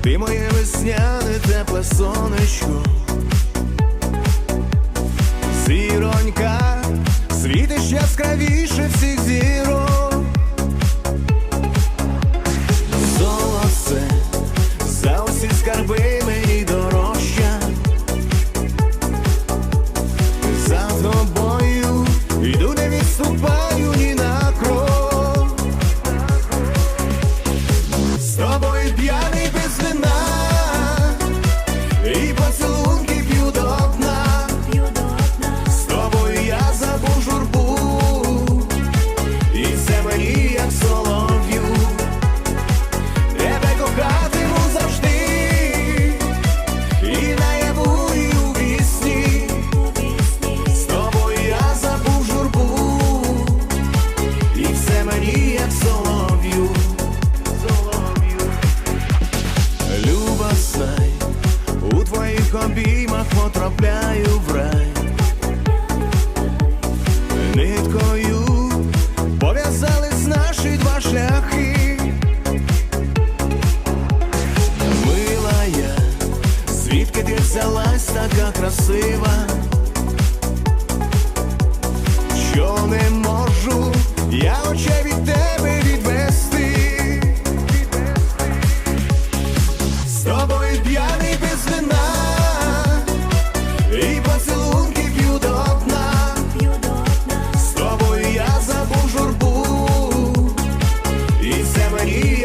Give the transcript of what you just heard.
ти моє весняне тепле сонечко, зіронька, світиш яскравіше всіх зірок, золоце за усі скарби мені дорожча, за тобою йду, не відступаю. твоїх обіймах потрапляю в рай, ниткою пов'язались наші два шляхи, Милая, звідки ти взялась така красива. you.